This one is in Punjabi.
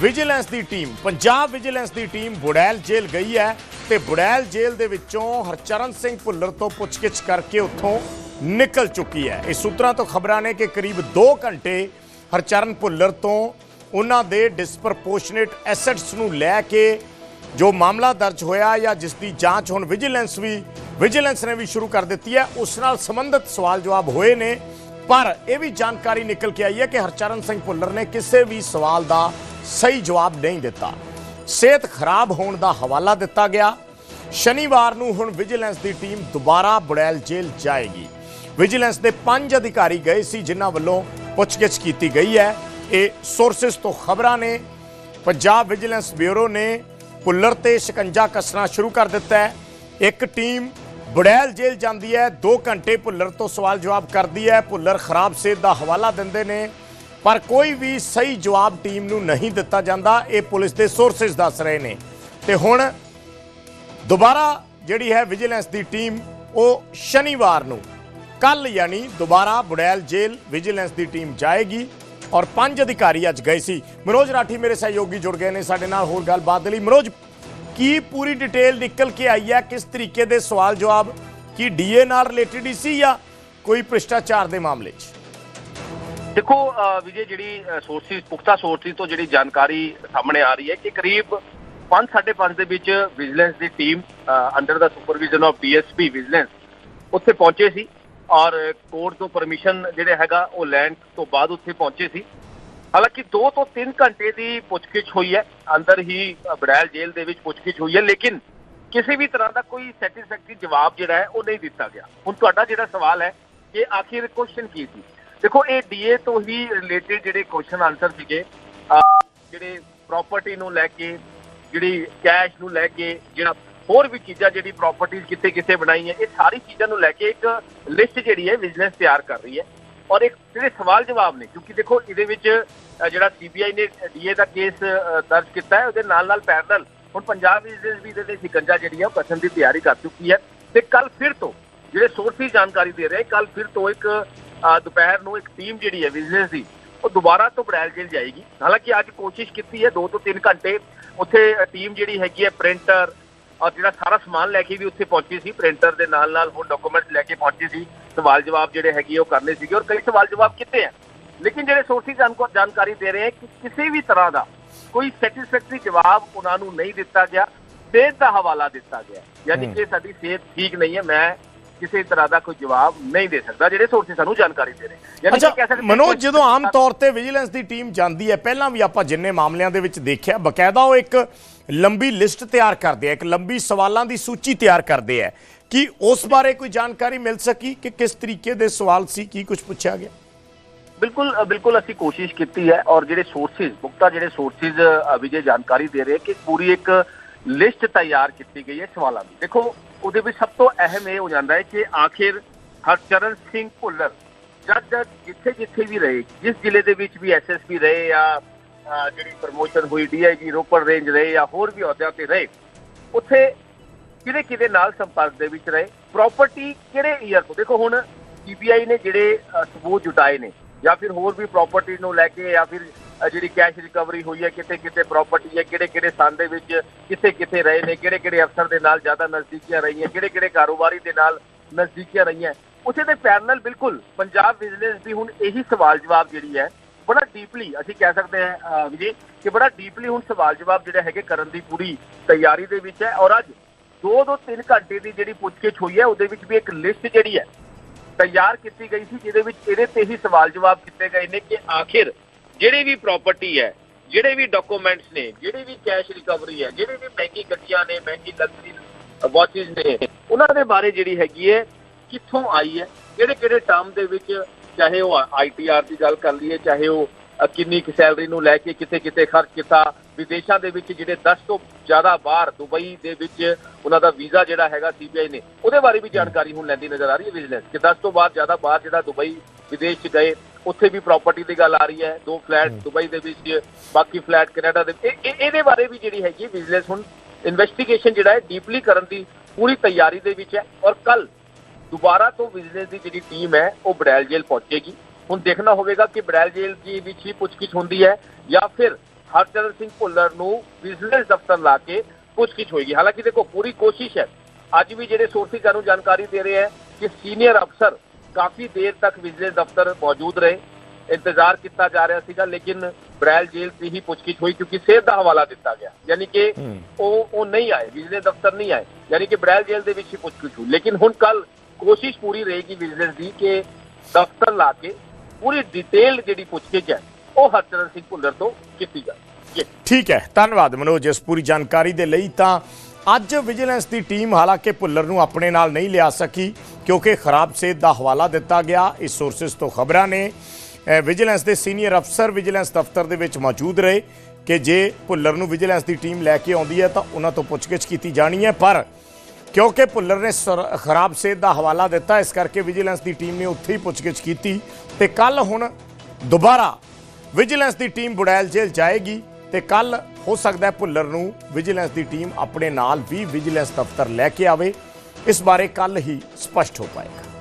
ਵਿਜੀਲੈਂਸ ਦੀ ਟੀਮ ਪੰਜਾਬ ਵਿਜੀਲੈਂਸ ਦੀ ਟੀਮ ਬੁੜੈਲ ਜੇਲ੍ਹ ਗਈ ਹੈ ਤੇ ਬੁੜੈਲ ਜੇਲ੍ਹ ਦੇ ਵਿੱਚੋਂ ਹਰਚਰਨ ਸਿੰਘ ਭੁੱਲਰ ਤੋਂ ਪੁੱਛਗਿੱਛ ਕਰਕੇ ਉੱਥੋਂ ਨਿਕਲ ਚੁੱਕੀ ਹੈ। ਇਸ ਸੂਤਰਾਂ ਤੋਂ ਖਬਰਾਂ ਨੇ ਕਿ ਕਰੀਬ 2 ਘੰਟੇ ਹਰਚਰਨ ਭੁੱਲਰ ਤੋਂ ਉਹਨਾਂ ਦੇ ਡਿਸਪਰਪੋਰਸ਼ਨੇਟ ਐਸੈਟਸ ਨੂੰ ਲੈ ਕੇ ਜੋ ਮਾਮਲਾ ਦਰਜ ਹੋਇਆ ਜਾਂ ਜਿਸ ਦੀ ਜਾਂਚ ਹੁਣ ਵਿਜੀਲੈਂਸ ਵੀ ਵਿਜੀਲੈਂਸ ਨੇ ਵੀ ਸ਼ੁਰੂ ਕਰ ਦਿੱਤੀ ਹੈ। ਉਸ ਨਾਲ ਸੰਬੰਧਿਤ ਸਵਾਲ ਜਵਾਬ ਹੋਏ ਨੇ, ਪਰ ਇਹ ਵੀ ਜਾਣਕਾਰੀ ਨਿਕਲ ਕੇ ਆਈ ਹੈ ਕਿ ਹਰਚਰਨ ਸਿੰਘ ਭੁੱਲਰ ਨੇ ਕਿਸੇ ਵੀ ਸਵਾਲ ਦਾ ਸਹੀ ਜਵਾਬ ਨਹੀਂ ਦਿੱਤਾ। ਸਿਹਤ ਖਰਾਬ ਹੋਣ ਦਾ ਹਵਾਲਾ ਦਿੱਤਾ ਗਿਆ। ਸ਼ਨੀਵਾਰ ਨੂੰ ਹੁਣ ਵਿਜੀਲੈਂਸ ਦੀ ਟੀਮ ਦੁਬਾਰਾ ਬੁੜੈਲ ਜੇਲ੍ਹ ਜਾਏਗੀ। ਵਿਜੀਲੈਂਸ ਦੇ ਪੰਜ ਅਧਿਕਾਰੀ ਗਏ ਸੀ, ਜਿਨ੍ਹਾਂ ਵੱਲੋਂ ਪੁੱਛਗਿੱਛ ਕੀਤੀ ਗਈ ਹੈ। ਇਹ ਸੋਰਸਸ ਤੋਂ ਖਬਰਾਂ ਨੇ। ਪੰਜਾਬ ਵਿਜੀਲੈਂਸ ਬਿਊਰੋ ਨੇ ਭੁੱਲਰ ਤੇ ਸ਼ਿਕੰਜਾ ਕੱਸਣਾ ਸ਼ੁਰੂ ਕਰ ਦਿੱਤਾ ਹੈ। ਇੱਕ ਟੀਮ ਬੁੜੈਲ ਜੇਲ੍ਹ ਜਾਂਦੀ ਹੈ 2 ਘੰਟੇ ਭੁੱਲਰ ਤੋਂ ਸਵਾਲ ਜਵਾਬ ਕਰਦੀ ਹੈ। ਭੁੱਲਰ ਖਰਾਬ ਸਿਹਤ ਦਾ ਹਵਾਲਾ ਦਿੰਦੇ ਨੇ। ਪਰ ਕੋਈ ਵੀ ਸਹੀ ਜਵਾਬ ਟੀਮ ਨੂੰ ਨਹੀਂ ਦਿੱਤਾ ਜਾਂਦਾ। ਇਹ ਪੁਲਿਸ ਦੇ ਸੋਰਸਸ ਦੱਸ ਰਹੇ ਨੇ। ਤੇ ਹੁਣ ਦੁਬਾਰਾ ਜਿਹੜੀ ਹੈ ਵਿਜੀਲੈਂਸ ਦੀ ਟੀਮ, ਉਹ ਸ਼ਨੀਵਾਰ ਨੂੰ ਕੱਲ ਯਾਨੀ ਦੁਬਾਰਾ ਬੁੜੈਲ ਜੇਲ੍ਹ ਵਿਜੀਲੈਂਸ ਦੀ ਟੀਮ ਜਾਏਗੀ ਔਰ ਪੰਜ ਅਧਿਕਾਰੀ ਅੱਜ ਗਏ ਸੀ। ਮਨੋਜ ਰਾਠੀ ਮੇਰੇ ਸਹਿਯੋਗੀ ਜੁੜ ਗਏ ਨੇ ਸਾਡੇ ਨਾਲ, ਹੋਰ ਗੱਲਬਾਤ ਦੇ ਲਈ। ਮਨੋਜ, ਕੀ ਪੂਰੀ ਡਿਟੇਲ ਨਿਕਲ ਕੇ ਆਈ ਹੈ? ਕਿਸ ਤਰੀਕੇ ਦੇ ਸਵਾਲ ਜਵਾਬ ਕੀ ਡੀਏ ਨਾਲ ਰਿਲੇਟਡ ਹੀ ਸੀ ਜਾਂ ਕੋਈ ਭ੍ਰਿਸ਼ਟਾਚਾਰ ਦੇ ਮਾਮਲੇ 'ਚ? ਦੇਖੋ ਵਿਜੇ ਜਿਹੜੀ ਸੋਰਸਿਸ ਪੁਖਤਾ ਸੋਰਸਿਸ ਤੋਂ ਜਿਹੜੀ ਜਾਣਕਾਰੀ ਸਾਹਮਣੇ ਆ ਰਹੀ ਹੈ ਕਿ ਕਰੀਬ 5:30 ਦੇ ਵਿੱਚ ਵਿਜੀਲੈਂਸ ਦੀ ਟੀਮ ਅੰਡਰ ਦਾ ਸੁਪਰਵਿਜ਼ਨ ਆਫ ਡੀਐਸਪੀ ਵਿਜੀਲੈਂਸ ਉੱਥੇ ਪਹੁੰਚੇ ਸੀ ਔਰ ਕੋਰਟ ਤੋਂ ਪਰਮਿਸ਼ਨ ਜਿਹੜੇ ਹੈਗਾ ਉਹ ਲੈਣ ਤੋਂ ਬਾਅਦ ਉੱਥੇ ਪਹੁੰਚੇ ਸੀ। ਹਾਲਾਂਕਿ 2 ਤੋਂ 3 ਘੰਟੇ ਦੀ ਪੁੱਛਗਿੱਛ ਹੋਈ ਹੈ ਅੰਦਰ ਹੀ ਅ, ਬੜੈਲ ਜੇਲ੍ਹ ਦੇ ਵਿੱਚ ਪੁੱਛਗਿੱਛ ਹੋਈ ਹੈ ਲੇਕਿਨ ਕਿਸੇ ਵੀ ਤਰ੍ਹਾਂ ਦਾ ਕੋਈ ਸੈਟੀਸਫੈਕਟਰੀ ਜਵਾਬ ਜਿਹੜਾ ਹੈ ਉਹ ਨਹੀਂ ਦਿੱਤਾ ਗਿਆ। ਹੁਣ ਤੁਹਾਡਾ ਜਿਹੜਾ ਸਵਾਲ ਹੈ ਕਿ ਆਖਿਰ ਕੁਐਸਚਨ ਕੀ ਸੀ? ਦੇਖੋ ਇਹ ਡੀਏ ਤੋਂ ਹੀ ਰਿਲੇਟਡ ਜਿਹੜੇ ਕੁਐਸਚਨ ਆਨਸਰ ਸੀਗੇ ਜਿਹੜੇ ਪ੍ਰਾਪਰਟੀ ਨੂੰ ਲੈ ਕੇ ਜਿਹੜੀ ਕੈਸ਼ ਨੂੰ ਲੈ ਕੇ ਜਿਹੜਾ ਹੋਰ ਵੀ ਚੀਜ਼ਾਂ ਜਿਹੜੀ ਪ੍ਰਾਪਰਟੀਆਂ ਕਿੱਥੇ ਕਿੱਥੇ ਬਣਾਈ ਹੈ ਇਹ ਸਾਰੀ ਚੀਜ਼ਾਂ ਨੂੰ ਲੈ ਕੇ ਇੱਕ ਲਿਸਟ ਜਿਹੜੀ ਹੈ ਵਿਜੀਲੈਂਸ ਤਿਆਰ ਕਰ ਰਹੀ ਹੈ। ਔਰ ਇੱਕ ਜਿਹੜੇ ਸਵਾਲ ਜਵਾਬ ਨੇ ਕਿਉਂਕਿ ਦੇਖੋ ਇਹਦੇ ਵਿੱਚ ਅ, ਜਿਹੜਾ ਸੀਬੀਆਈ ਨੇ ਡੀਏ ਦਾ ਕੇਸ ਦਰਜ ਕੀਤਾ ਹੈ ਉਹਦੇ ਨਾਲ ਨਾਲ ਪੈਰਲਲ ਹੁਣ ਪੰਜਾਬ ਵਿਜੀਲੈਂਸ ਵੀ ਇਹਦੇ ਤੇ ਸਿਕੰਜਾ ਜਿਹੜੀ ਹੈ ਉਹ ਕਸਮ ਦੀ ਤਿਆਰੀ ਕਰ ਚੁੱਕੀ ਹੈ। ਤੇ ਕੱਲ ਫਿਰ ਤੋਂ ਜਿਹੜੇ ਸੋਰਸਿਸ ਜਾਣਕਾਰੀ ਦੇ ਰਹੇ ਕੱਲ ਫਿਰ ਤੋਂ ਇੱਕ ਦੁਪਹਿਰ ਨੂੰ ਇੱਕ ਟੀਮ ਜਿਹੜੀ ਹੈ ਵਿਜੀਲੈਂਸ ਦੀ ਉਹ ਦੁਬਾਰਾ ਤੋਂ ਬੜੈਲ ਜੇਲ੍ਹ ਜਾਏਗੀ। ਹਾਲਾਂਕਿ ਅੱਜ ਕੋਸ਼ਿਸ਼ ਕੀਤੀ ਹੈ 2 ਤੋਂ 3 ਘੰਟੇ ਉੱਥੇ ਟੀਮ ਜਿਹੜੀ ਹੈਗੀ ਹੈ ਪ੍ਰਿੰਟਰ ਔਰ ਜਿਹੜਾ ਸਾਰਾ ਸਮਾਨ ਲੈ ਕੇ ਵੀ ਉੱਥੇ ਪਹੁੰਚੀ ਸੀ। ਪ੍ਰਿੰਟਰ ਦੇ ਨਾਲ ਨਾਲ ਹੋਰ ਡਾਕੂਮੈਂਟਸ ਲੈ ਕੇ ਪਹੁੰਚੀ ਸੀ। ਸਵਾਲ ਜਵਾਬ ਜਿਹੜੇ ਹੈਗੇ ਉਹ ਕਰਨੇ ਸੀਗੇ ਔਰ ਕਈ ਸਵਾਲ ਜਵਾਬ ਕੀਤੇ ਆ। ਲੇਕਿਨ ਜਿਹੜੇ ਸੋਰਸਿਸ ਜਾਣਕੋ ਜਾਣਕਾਰੀ ਦੇ ਰਹੇ ਹੈ ਕਿ ਕਿਸੇ ਵੀ ਤਰ੍ਹਾਂ ਦਾ ਕੋਈ ਸੈਟੀਸਫੈਕਟਰੀ ਜਵਾਬ ਉਹਨਾਂ ਨੂੰ ਨਹੀਂ ਦਿੱਤਾ ਗਿਆ। ਸਿਹਤ ਦਾ ਹਵਾਲਾ ਦਿੱਤਾ ਗਿਆ। ਯਾਨੀ ਕਿ ਸਾਡੀ ਸਿਹਤ ਠੀਕ ਨਹੀਂ ਹੈ। ਮੈਂ ਕਿਸੇ ਤਰ੍ਹਾਂ ਦਾ ਕੋਈ ਜਵਾਬ ਨਹੀਂ ਦੇ ਸਕਦਾ ਜਿਹੜੇ ਸੋਰਸਿਸ ਸਾਨੂੰ ਜਾਣਕਾਰੀ ਦੇ ਰਹੇ। ਯਾਨੀ ਕਿ ਕਹਿ ਸਕਦੇ ਮਨੋਜ ਜਦੋਂ ਆਮ ਤੌਰ ਤੇ ਵਿਜੀਲੈਂਸ ਦੀ ਟੀਮ ਜਾਂਦੀ ਹੈ ਪਹਿਲਾਂ ਵੀ ਆਪਾਂ ਜਿੰਨੇ ਮਾਮਲਿਆਂ ਦੇ ਵਿੱਚ ਦੇਖਿਆ ਬਕਾਇਦਾ ਉਹ ਇੱਕ ਲੰਬੀ ਲਿਸਟ ਤਿਆਰ ਕਰਦੇ ਆ ਇੱਕ ਲੰਬੀ ਸਵਾਲਾਂ ਦੀ ਸੂਚੀ ਤਿਆਰ ਕਰਦੇ ਆ। ਕੀ ਉਸ ਬਾਰੇ ਕੋਈ ਜਾਣਕਾਰੀ ਮਿਲ ਸਕੀ ਕਿ ਕਿਸ ਤਰੀਕੇ ਦੇ ਸਵਾਲ ਸੀ ਕੀ ਕੁਝ ਪੁੱਛਿਆ ਗਿਆ? ਬਿਲਕੁਲ ਬਿਲਕੁਲ ਅਸੀਂ ਕੋਸ਼ਿਸ਼ ਕੀਤੀ ਹੈ ਔਰ ਜਿਹੜੇ ਸੋਰਸਿਸ ਮੁਕਤਾ ਜਿਹੜੇ ਸੋਰਸਿਸ ਵਿਜੇ ਜਾਣਕਾਰੀ ਦੇ ਰਹੇ ਕਿ ਪੂਰੀ ਇੱਕ ਲਿਸਟ ਤਿਆਰ ਕੀਤੀ ਗਈ ਹੈ ਸਵਾਲਾਂ ਦੀ। ਦੇਖੋ, ਉਹਦੇ ਵਿੱਚ ਸਭ ਤੋਂ ਅਹਿਮ ਇਹ ਹੋ ਜਾਂਦਾ ਹੈ ਕਿ ਆਖਿਰ ਹਰਚਰਨ ਸਿੰਘ ਭੁੱਲਰ ਜਦ ਜਦ ਜਿੱਥੇ ਜਿੱਥੇ ਵੀ ਰਹੇ, ਜਿਸ ਜ਼ਿਲ੍ਹੇ ਦੇ ਵਿੱਚ ਵੀ ਐਸਐਸਪੀ ਰਹੇ ਜਾਂ ਜਿਹੜੀ ਪ੍ਰਮੋਸ਼ਨ ਹੋਈ ਡੀਆਈਜੀ ਰੋਪੜ ਰੇਂਜ ਰਹੇ ਜਾਂ ਹੋਰ ਵੀ ਅਹੁਦਿਆਂ ਤੇ ਰਹੇ, ਉੱਥੇ ਕਿਹਦੇ ਕਿਹਦੇ ਨਾਲ ਸੰਪਰਕ ਦੇ ਵਿੱਚ ਰਹੇ ਪ੍ਰਾਪਰਟੀ ਕਿਹੜੇ ਈਅਰ ਤੋਂ? ਦੇਖੋ, ਹੁਣ ਸੀਬੀਆਈ ਨੇ ਜਿਹੜੇ ਸਬੂਤ ਜੁਟਾਏ ਨੇ ਜਾਂ ਫਿਰ ਹੋਰ ਵੀ ਪ੍ਰਾਪਰਟੀ ਨੂੰ ਲੈ ਕੇ ਜਾਂ ਫਿਰ ਜਿਹੜੀ ਕੈਸ਼ ਰਿਕਵਰੀ ਹੋਈ ਹੈ ਕਿਤੇ ਕਿਤੇ ਪ੍ਰਾਪਰਟੀ ਹੈ, ਕਿਹੜੇ ਕਿਹੜੇ ਸਥਾਨ ਦੇ ਵਿੱਚ ਕਿੱਥੇ ਕਿੱਥੇ ਰਹੇ ਨੇ, ਕਿਹੜੇ ਕਿਹੜੇ ਅਫਸਰ ਦੇ ਨਾਲ ਜ਼ਿਆਦਾ ਨਜ਼ਦੀਕੀਆਂ ਰਹੀਆਂ, ਕਿਹੜੇ ਕਿਹੜੇ ਕਾਰੋਬਾਰੀ ਦੇ ਨਾਲ ਨਜ਼ਦੀਕੀਆਂ ਰਹੀਆਂ। ਉਸੇ ਦੇ ਪੈਰਲਲ ਬਿਲਕੁਲ ਪੰਜਾਬ ਵਿਜੀਲੈਂਸ ਦੀ ਹੁਣ ਇਹੀ ਸਵਾਲ ਜਵਾਬ ਜਿਹੜੀ ਹੈ, ਬੜਾ ਡੀਪਲੀ ਅਸੀਂ ਕਹਿ ਸਕਦੇ ਹਾਂ ਵਿਜੇ, ਕਿ ਬੜਾ ਡੀਪਲੀ ਹੁਣ ਸਵਾਲ ਜਵਾਬ ਜਿਹੜਾ ਹੈਗੇ ਕਰਨ ਦੀ ਪੂਰੀ ਤਿਆਰੀ ਦੇ ਵਿੱਚ ਹੈ। ਔਰ ਅੱਜ 2 ਤੋਂ 3 ਘੰਟੇ ਦੀ ਜਿਹੜੀ ਪੁੱਛਗਿੱਛ ਹੋਈ ਹੈ, ਉਹਦੇ ਵਿੱਚ ਵੀ ਇੱਕ ਲਿਸਟ ਜਿਹੜੀ ਹੈ, ਤਿਆਰ ਕੀਤੀ ਗਈ ਸੀ, ਜਿਹਦੇ ਵਿੱਚ ਇਹਦੇ ਤੇ ਹੀ ਸਵਾਲ ਜਵਾਬ ਕੀਤੇ ਗਏ ਨੇ ਕਿ ਆਖਿਰ ਜਿਹੜੀ ਵੀ ਪ੍ਰਾਪਰਟੀ ਹੈ, ਜਿਹੜੇ ਵੀ ਡਾਕੂਮੈਂਟਸ ਨੇ, ਜਿਹੜੀ ਵੀ ਕੈਸ਼ ਰਿਕਵਰੀ ਹੈ, ਜਿਹੜੀ ਵੀ ਮਹਿੰਗੀ ਗੱਡੀਆਂ ਨੇ, ਮਹਿੰਗੀ ਲਗਜ਼ਰੀ ਵਾਚਿਸ ਨੇ, ਉਹਨਾਂ ਦੇ ਬਾਰੇ ਜਿਹੜੀ ਹੈਗੀ ਹੈ, ਕਿੱਥੋਂ ਆਈ ਹੈ, ਕਿਹੜੇ ਕਿਹੜੇ ਟਰਮ ਦੇ ਵਿੱਚ ਚਾਹੇ ਉਹ ਆਈਟੀਆਰ ਦੀ ਗੱਲ ਕਰ ਲਈਏ, ਚਾਹੇ ਉਹ ਕਿੰਨੀ ਕੁ ਸੈਲਰੀ ਨੂੰ ਲੈ ਕੇ ਕਿਤੇ ਕਿਤੇ ਖਰਚ ਕੀਤਾ, ਵਿਦੇਸ਼ਾਂ ਦੇ ਵਿੱਚ ਜਿਹੜੇ 10 ਤੋਂ ਜ਼ਿਆਦਾ ਬਾਹਰ ਦੁਬਈ ਦੇ ਵਿੱਚ ਉਹਨਾਂ ਦਾ ਵੀਜ਼ਾ ਜਿਹੜਾ ਹੈਗਾ ਸੀਬੀਆਈ ਨੇ, ਉਹਦੇ ਬਾਰੇ ਵੀ ਜਾਣਕਾਰੀ ਹੁਣ ਲੈਂਦੀ ਨਜ਼ਰ ਆ ਰਹੀ ਹੈ ਵਿਜੀਲੈਂਸ ਕਿ 10 ਤੋਂ ਬਾਅਦ ਜ਼ਿਆਦਾ ਬਾਹਰ ਜਿਹੜਾ ਦੁਬਈ ਵਿਦੇਸ਼ 'ਚ ਗਏ ਉੱਥੇ ਵੀ ਪ੍ਰਾਪਰਟੀ ਦੀ ਗੱਲ ਆ ਰਹੀ ਹੈ ਦੋ ਫਲੈਟ ਦੁਬਈ ਦੇ ਵਿੱਚ ਬਾਕੀ ਫਲੈਟ ਕੈਨੇਡਾ ਦੇ ਇਹ- ਇਹ- ਇਹਦੇ ਬਾਰੇ ਵੀ ਜਿਹੜੀ ਹੈਗੀ ਵਿਜੀਲੈਂਸ ਹੁਣ ਇਨਵੈਸਟੀਗੇਸ਼ਨ ਜਿਹੜਾ ਹੈ ਡੀਪਲੀ ਕਰਨ ਦੀ ਪੂਰੀ ਤਿਆਰੀ ਦੇ ਵਿੱਚ ਹੈ ਔਰ ਕੱਲ ਦੁਬਾਰਾ ਤੋਂ ਵਿਜੀਲੈਂਸ ਦੀ ਜਿਹੜੀ ਟੀਮ ਹੈ ਉਹ ਬੜੈਲ ਜੇਲ੍ਹ ਪਹੁੰਚੇਗੀ। ਹੁਣ ਦੇਖਣਾ ਹੋਵੇਗਾ ਕਿ ਬੜੈਲ ਜੇਲ੍ਹ ਦੀ ਵਿੱਚ ਹੀ ਪੁੱਛਗਿੱਛ ਹੁੰਦੀ ਹੈ ਜਾਂ ਫਿਰ ਹਰਚਰਨ ਸਿੰਘ ਭੁੱਲਰ ਨੂੰ ਵਿਜੀਲੈਂਸ ਦਫ਼ਤਰ ਲਾ ਕੇ ਪੁੱਛਗਿੱਛ ਹੋਏਗੀ। ਹਾਲਾਂਕਿ ਦੇਖੋ ਪੂਰੀ ਕੋਸ਼ਿਸ਼ ਹੈ। ਅੱਜ ਵੀ ਜਿਹੜੇ ਸੋਰਸਿਸ ਸਾਨੂੰ ਜਾਣਕਾਰੀ ਦੇ ਰਹੇ ਹੈ ਕਿ ਸੀਨੀਅਰ ਅਫਸਰ ਕਾਫੀ ਦੇਰ ਤੱਕ ਵਿਜੀਲੈਂਸ ਦਫ਼ਤਰ ਮੌਜੂਦ ਰਹੇ ਇੰਤਜ਼ਾਰ ਕੀਤਾ ਜਾ ਰਿਹਾ ਸੀਗਾ ਲੇਕਿਨ ਬਰੈਲ ਜੇਲ੍ਹ ਦੀ ਹੀ ਪੁੱਛਗਿੱਛ ਹੋਈ ਕਿਉਂਕਿ ਸਿਹਤ ਦਾ ਹਵਾਲਾ ਦਿੱਤਾ ਗਿਆ। ਯਾਨੀ ਕਿ। ਉਹ ਉਹ ਨਹੀਂ ਆਏ ਵਿਜੀਲੈਂਸ ਦਫ਼ਤਰ ਨਹੀਂ ਆਏ ਯਾਨੀ ਕਿ ਬਰੈਲ ਜੇਲ੍ਹ ਦੇ ਵਿੱਚ ਹੀ ਪੁੱਛਗਿੱਛ ਹੋਈ। ਲੇਕਿਨ ਹੁਣ ਕੱਲ ਕੋਸ਼ਿਸ਼ ਪੂਰੀ ਰਹੇਗੀ ਵਿਜੀਲੈਂਸ ਦੀ ਕਿ ਦਫ਼ਤਰ ਲਾ ਕੇ ਪੂਰੀ ਡਿਟੇਲ ਜਿਹੜੀ ਪੁੱਛਗਿੱਛ ਹੈ ਉਹ ਹਰਚਰਨ ਸਿੰਘ ਭੁੱਲਰ ਤੋਂ ਕੀਤੀ ਜਾਏ ਜੀ। ਠੀਕ ਹੈ ਧੰਨਵਾਦ ਮਨੋਜ ਇਸ ਪੂਰੀ ਜਾਣਕਾਰੀ ਦੇ ਲਈ। ਤਾਂ ਅੱਜ ਵਿਜੀਲੈਂਸ ਦੀ ਟੀਮ ਹਾਲਾਂਕਿ ਭੁੱਲਰ ਨੂੰ ਆਪਣੇ ਨਾਲ ਨਹੀਂ ਲਿਆ ਸਕੀ ਕਿਉਂਕਿ ਖਰਾਬ ਸਿਹਤ ਦਾ ਹਵਾਲਾ ਦਿੱਤਾ ਗਿਆ। ਇਸ ਸੋਰਸਸ ਤੋਂ ਖਬਰਾਂ ਨੇ ਵਿਜੀਲੈਂਸ ਦੇ ਸੀਨੀਅਰ ਅਫਸਰ ਵਿਜੀਲੈਂਸ ਦਫ਼ਤਰ ਦੇ ਵਿੱਚ ਮੌਜੂਦ ਰਹੇ ਕਿ ਜੇ ਭੁੱਲਰ ਨੂੰ ਵਿਜੀਲੈਂਸ ਦੀ ਟੀਮ ਲੈ ਕੇ ਆਉਂਦੀ ਹੈ ਤਾਂ ਉਹਨਾਂ ਤੋਂ ਪੁੱਛਗਿੱਛ ਕੀਤੀ ਜਾਣੀ ਹੈ। ਪਰ ਕਿਉਂਕਿ ਭੁੱਲਰ ਨੇ ਸਰ- ਖਰਾਬ ਸਿਹਤ ਦਾ ਹਵਾਲਾ ਦਿੱਤਾ, ਇਸ ਕਰਕੇ ਵਿਜੀਲੈਂਸ ਦੀ ਟੀਮ ਨੇ ਉੱਥੇ ਹੀ ਪੁੱਛਗਿੱਛ ਕੀਤੀ ਤੇ ਕੱਲ ਹੁਣ ਦੁਬਾਰਾ ਵਿਜੀਲੈਂਸ ਦੀ ਟੀਮ ਬੁੜੈਲ ਜੇਲ੍ਹ ਜਾਏਗੀ ਤੇ ਕੱਲ ਹੋ ਸਕਦਾ ਹੈ ਭੁੱਲਰ ਨੂੰ ਵਿਜੀਲੈਂਸ ਦੀ ਟੀਮ ਆਪਣੇ ਨਾਲ ਵੀ ਵਿਜੀਲੈਂਸ ਦਫ਼ਤਰ ਲੈ ਕੇ ਆਵੇ। ਇਸ ਬਾਰੇ ਕੱਲ ਹੀ ਸਪਸ਼ਟ ਹੋ ਪਾਏਗਾ।